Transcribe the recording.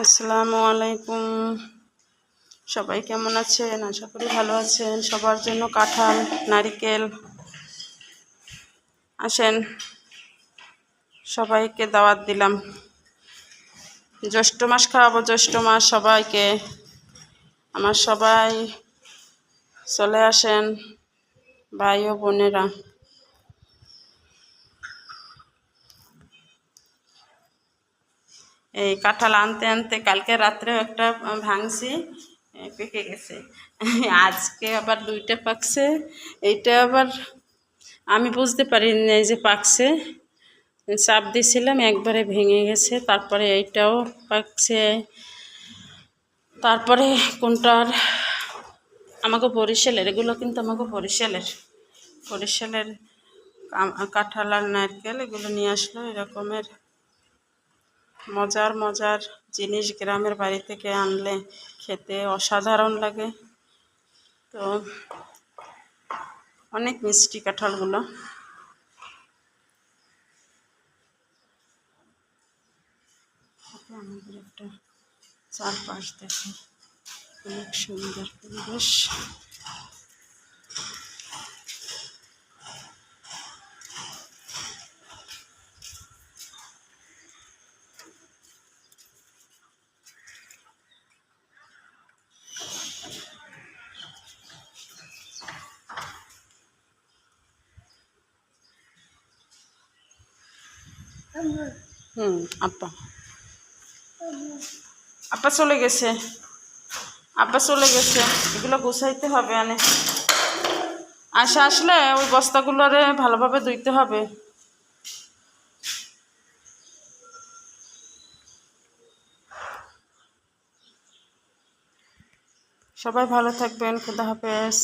আসসালামু আলাইকুম। সবাই কেমন আছেন? আশা করি ভালো আছেন। সবার জন্য কাঁঠাল, নারিকেল আসেন। সবাইকে দাওয়াত দিলাম। জ্যৈষ্ঠ মাস খাওয়াবো, জ্যৈষ্ঠ মাস সবাইকে। আমার সবাই চলে আসেন, ভাই ও বোনেরা। এই কাঁঠাল আনতে আনতে কালকে রাত্রেও একটা ভাঙছি পেকে গেছে। আজকে আবার দুইটা পাকছে, এইটা আবার আমি বুঝতে পারি না যে পাকছে। চাপ দিয়েছিলাম, একবারে ভেঙে গেছে, তারপরে এইটাও পাকছে। তারপরে কোনটার আমাকে বরিশালের, এগুলো কিন্তু আমাকে বরিশালের। বরিশালের কাঁঠাল আর নারকেল এগুলো নিয়ে আসলো, এরকমের। মজার মজার জিনিস গ্রামের বাড়ি থেকে আনলে খেতে অসাধারণ লাগে। তো অনেক মিষ্টি কাঁঠালগুলো। আমাদের একটা চারপাশ দেখে। অনেক সুন্দর পরিবেশ। হুম, আপা। আপা চলে গেছে। আপা চলে গেছে। এগুলো গুছাইতে হবে আনে। আসে আসলে ওই বস্তাগুলোরে ভালোভাবে ধুইতে হবে। সবাই ভালো থাকবেন, খুদা হাফেজ।